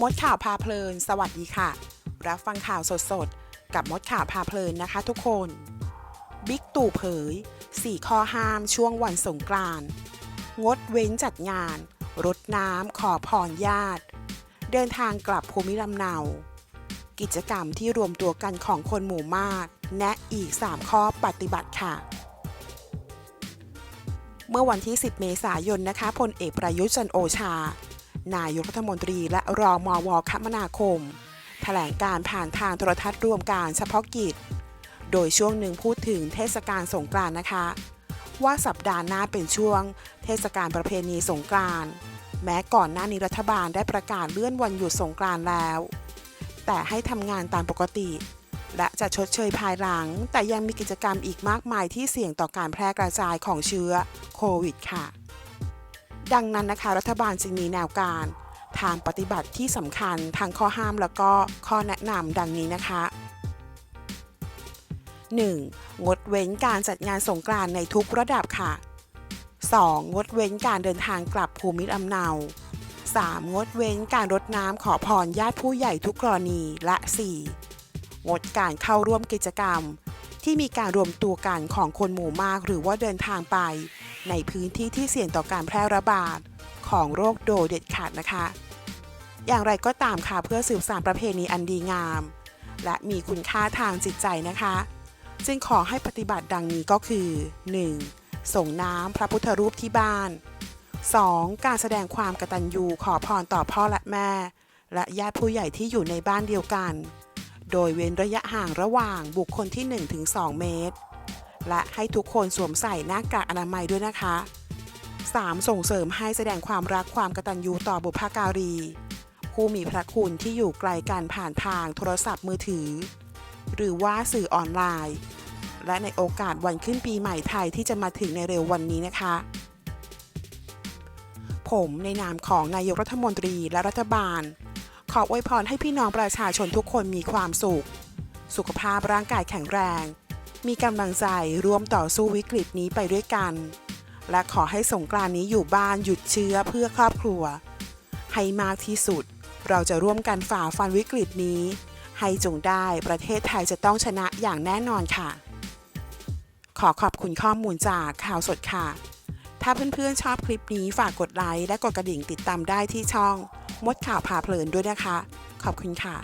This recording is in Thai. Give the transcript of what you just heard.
มดข่าวพาเพลิน สวัสดีค่ะ รับฟังข่าวสดๆ กับมดข่าวพาเพลินนะคะทุกคน บิ๊กตู่เผย 4 ข้อห้ามช่วงวันสงกรานต์งดเว้นจัดงาน รดน้ำขอพรญาติ เดินทางกลับภูมิลำเนา กิจกรรมที่รวมตัวกันของคนหมู่มากแนะอีก 3 ข้อปฏิบัติค่ะเมื่อวันที่ 10 เมษายนนะคะ พลเอกประยุทธ์จันโอชา นายกรัฐมนตรีและรองมวคมนาคม แถลงการผ่านทางโทรทัศน์รวมการเฉพาะกิจ โดยช่วงหนึ่งพูดถึงเทศกาลสงกรานต์นะคะ ว่าสัปดาห์หน้าเป็นช่วง เทศกาลประเพณีสงกรานต์แม้ก่อนหน้านี้รัฐบาลได้ประกาศเลื่อนวันหยุดสงกรานต์แล้ว แต่ให้ทำงานตามปกติ และจะชดเชยภายหลัง แต่ยังมีกิจกรรมอีกมากมายที่เสี่ยงต่อการแพร่กระจายของเชื้อโควิดค่ะ ดังนั้นนะคะ รัฐบาลจึงมีแนวการทางปฏิบัติที่สำคัญทางข้อห้ามแล้วก็ข้อแนะนำดังนี้นะคะ 1. งดเว้นการจัดงานสงกรานในทุกระดับค่ะ 2. งดเว้นการเดินทางกลับภูมิลำเนา 3. งดเว้นการรดน้ำขอพรญาติผู้ใหญ่ทุกกรณีและ 4. งดการเข้าร่วมกิจกรรม ที่มีการรวมตัวกันของคนหมู่มากหรือว่าเดินทางไป ในพื้นที่ที่เสี่ยงต่อการแพร่ระบาดของโรคโดยเด็ดขาดนะคะ อย่างไรก็ตามค่ะเพื่อสืบสานประเพณีอันดีงาม และมีคุณค่าทางจิตใจนะคะ จึงขอให้ปฏิบัติดังนี้ก็คือ 1. ส่งน้ำพระพุทธรูปที่บ้าน 2. การแสดงความกตัญญูขอพรต่อพ่อและแม่ และญาติผู้ใหญ่ที่อยู่ในบ้านเดียวกัน โดยเว้นระยะห่างระหว่างบุคคลที่ 1-2 เมตร และให้ทุกคนสวมใส่หน้ากากอนามัยด้วยนะคะ 3. ส่งเสริมให้แสดงความรักความกตัญญูต่อบุพการี ผู้มีพระคุณที่อยู่ไกลกันผ่านทางโทรศัพท์มือถือ หรือว่าสื่อออนไลน์ และในโอกาสวันขึ้นปีใหม่ไทยที่จะมาถึงในเร็ววันนี้นะคะ ผมในนามของนายกรัฐมนตรีและรัฐบาล ขออวยพรให้พี่น้องประชาชนทุกคนมีความสุข สุขภาพร่างกายแข็งแรง มีกำลังใจร่วมต่อสู้วิกฤตนี้ไปด้วยกัน และขอให้สงกรานนี้อยู่บ้านหยุดเชื้อเพื่อครอบครัว ให้มากที่สุด เราจะร่วมกันฝ่าฟันวิกฤตนี้ ให้จงได้ประเทศไทยจะต้องชนะอย่างแน่นอนค่ะ ขอขอบคุณข้อมูลจากข่าวสดค่ะ ถ้าเพื่อนๆชอบคลิปนี้ฝากกดไลค์และกดกระดิ่งติดตามได้ที่ช่อง มดข่าวพาเพลินด้วยนะคะ ขอบคุณค่ะ